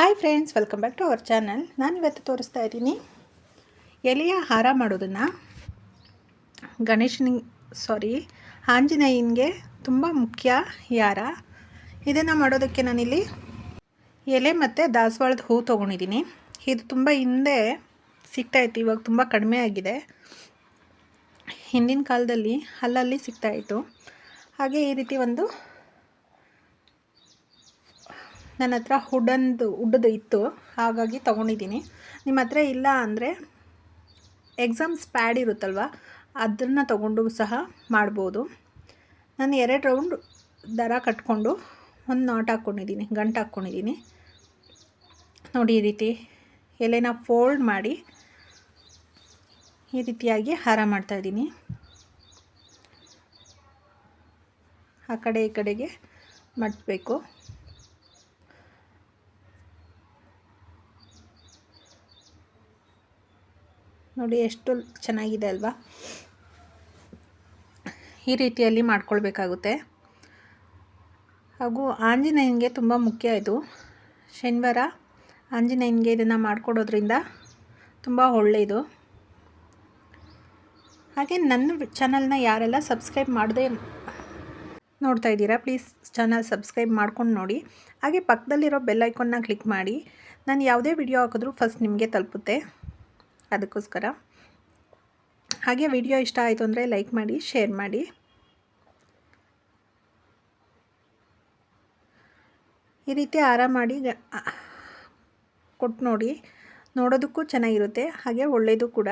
Hi friends welcome back to our channel ನಾನು ಇವತ್ತು ತೋರಿಸ್ತಾ ಇದ್ದೀನಿ ಎಲೆಯ ಹಾರ ಮಾಡೋದನ್ನು. ಗಣೇಶನಿಗೆ ಸಾರಿ ಆಂಜನೇಯನಿಗೆ ತುಂಬ ಮುಖ್ಯ ಯಾರ? ಇದನ್ನು ಮಾಡೋದಕ್ಕೆ ನಾನಿಲ್ಲಿ ಎಲೆ ಮತ್ತು ದಾಸವಾಳದ ಹೂ ತೊಗೊಂಡಿದ್ದೀನಿ. ಇದು ತುಂಬ ಹಿಂದೆ ಸಿಗ್ತಾಯಿತ್ತು ಇವಾಗ ತುಂಬ ಕಡಿಮೆ ಆಗಿದೆ. ಹಿಂದಿನ ಕಾಲದಲ್ಲಿ ಅಲ್ಲಲ್ಲಿ ಸಿಗ್ತಾಯಿತ್ತು ಹಾಗೆ ಈ ರೀತಿ ಒಂದು ನನ್ನ ಹತ್ರ ಹುಡಂದು ಉಡ್ಡದು ಇತ್ತು. ಹಾಗಾಗಿ ತೊಗೊಂಡಿದ್ದೀನಿ. ನಿಮ್ಮ ಹತ್ರ ಇಲ್ಲ ಅಂದರೆ ಎಕ್ಸಾಮ್ಸ್ ಪ್ಯಾಡ್ ಇರುತ್ತಲ್ವ, ಅದನ್ನು ತೊಗೊಂಡು ಸಹ ಮಾಡ್ಬೋದು. ನಾನು ಎರಡು ರೌಂಡ್ ದರ ಕಟ್ಕೊಂಡು ಒಂದು ನಾಟ್ ಹಾಕ್ಕೊಂಡಿದ್ದೀನಿ ಗಂಟು ಹಾಕ್ಕೊಂಡಿದ್ದೀನಿ ನೋಡಿ ಈ ರೀತಿ ಎಲೆನ ಫೋಲ್ಡ್ ಮಾಡಿ ಈ ರೀತಿಯಾಗಿ ಹಾರ ಮಾಡ್ತಾಯಿದ್ದೀನಿ ಆ ಕಡೆ ಈ ಕಡೆಗೆ ಮಟ್ಟಬೇಕು ನೋಡಿ, ಎಷ್ಟು ಚೆನ್ನಾಗಿದೆ ಅಲ್ವಾ? ಈ ರೀತಿಯಲ್ಲಿ ಮಾಡ್ಕೊಳ್ಬೇಕಾಗುತ್ತೆ. ಹಾಗೂ ಆಂಜನೇಯನಿಗೆ ತುಂಬ ಮುಖ್ಯ ಇದು. ಶನಿವಾರ ಆಂಜನೇಯನಿಗೆ ಇದನ್ನು ಮಾಡಿಕೊಡೋದ್ರಿಂದ ತುಂಬ ಒಳ್ಳೆಯದು. ಹಾಗೆ ನನ್ನ ಚಾನಲ್ನ ಯಾರೆಲ್ಲ ಸಬ್ಸ್ಕ್ರೈಬ್ ಮಾಡದೆ ನೋಡ್ತಾ ಇದ್ದೀರಾ, ಪ್ಲೀಸ್ ಚಾನಲ್ ಸಬ್ಸ್ಕ್ರೈಬ್ ಮಾಡ್ಕೊಂಡು ನೋಡಿ. ಹಾಗೆ ಪಕ್ಕದಲ್ಲಿರೋ ಬೆಲ್ ಐಕಾನ್ನ ಕ್ಲಿಕ್ ಮಾಡಿ. ನಾನು ಯಾವುದೇ ವಿಡಿಯೋ ಹಾಕಿದ್ರೂ ಫಸ್ಟ್ ನಿಮಗೆ ತಲುಪುತ್ತೆ. ಅದಕ್ಕೋಸ್ಕರ. ಹಾಗೆ ವಿಡಿಯೋ ಇಷ್ಟ ಆಯಿತು ಅಂದರೆ ಲೈಕ್ ಮಾಡಿ, ಶೇರ್ ಮಾಡಿ. ಈ ರೀತಿ ಆರಾಮ ಮಾಡಿ ಕೊಟ್ಟು ನೋಡಿ. ನೋಡೋದಕ್ಕೂ ಚೆನ್ನಾಗಿರುತ್ತೆ, ಹಾಗೆ ಒಳ್ಳೆಯದು ಕೂಡ.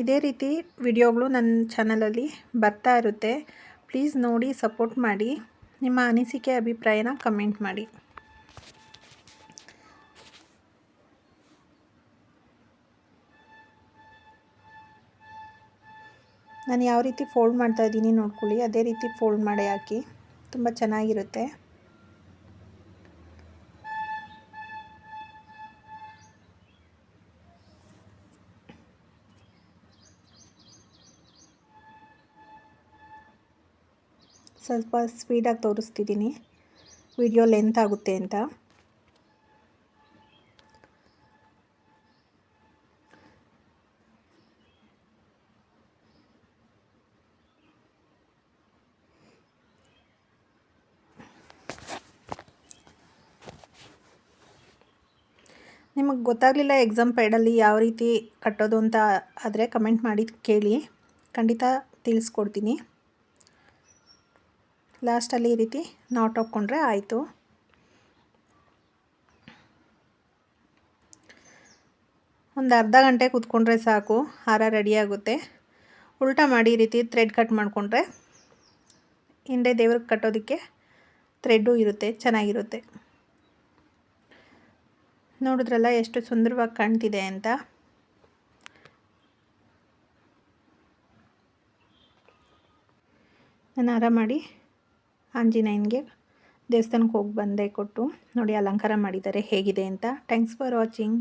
ಇದೇ ರೀತಿ ವಿಡಿಯೋಗಳು ನನ್ನ ಚಾನಲಲ್ಲಿ ಬರ್ತಾ ಇರುತ್ತೆ. ಪ್ಲೀಸ್ ನೋಡಿ, ಸಪೋರ್ಟ್ ಮಾಡಿ. ನಿಮ್ಮ ಅನಿಸಿಕೆ, ಅಭಿಪ್ರಾಯನ ಕಮೆಂಟ್ ಮಾಡಿ. ನಾನು ಯಾವ ರೀತಿ ಫೋಲ್ಡ್ ಮಾಡ್ತಾ ಇದ್ದೀನಿ ನೋಡ್ಕೊಳ್ಳಿ. ಅದೇ ರೀತಿ ಫೋಲ್ಡ್ ಮಾಡಿ ಹಾಕಿ. ತುಂಬ ಚೆನ್ನಾಗಿರುತ್ತೆ. ಸ್ವಲ್ಪ ಸ್ಪೀಡಾಗಿ ತೋರಿಸ್ತಿದ್ದೀನಿ. ವಿಡಿಯೋ ಲೆಂತ್ ಆಗುತ್ತೆ ಅಂತ. ನಿಮಗೆ ಗೊತ್ತಾಗಲಿಲ್ಲ ಎಕ್ಸಾಮ್ ಪ್ಯಾಡಲ್ಲಿ ಯಾವ ರೀತಿ ಕಟ್ಟೋದು ಅಂತ ಆದರೆ ಕಮೆಂಟ್ ಮಾಡಿ ಕೇಳಿ. ಖಂಡಿತ ತಿಳಿಸ್ಕೊಡ್ತೀನಿ. ಲಾಸ್ಟಲ್ಲಿ ಈ ರೀತಿ ನಾಟ್ ಹಾಕ್ಕೊಂಡ್ರೆ ಆಯಿತು. ಒಂದು ಅರ್ಧ ಗಂಟೆ ಕೂತ್ಕೊಂಡ್ರೆ ಸಾಕು, ಹಾರ ರೆಡಿಯಾಗುತ್ತೆ ಉಲ್ಟಾ ಮಾಡಿ ರೀತಿ ಥ್ರೆಡ್ ಕಟ್ ಮಾಡಿಕೊಂಡ್ರೆ ಹಿಂದೆ ದೇವ್ರಿಗೆ ಕಟ್ಟೋದಕ್ಕೆ ಥ್ರೆಡ್ಡು ಇರುತ್ತೆ, ಚೆನ್ನಾಗಿರುತ್ತೆ. ನೋಡಿದ್ರಲ್ಲ ಎಷ್ಟು ಸುಂದರವಾಗಿ ಕಾಣ್ತಿದೆ ಅಂತ. ನಾನು ಆರಾಮ ಮಾಡಿ. ಆಂಜನೇಯನಿಗೆ ದೇವಸ್ಥಾನಕ್ಕೆ ಹೋಗಿ ಬಂದೆ ಕೊಟ್ಟು ನೋಡಿ ಅಲಂಕಾರ ಮಾಡಿದ್ದಾರೆ, ಹೇಗಿದೆ ಅಂತ. Thanks for watching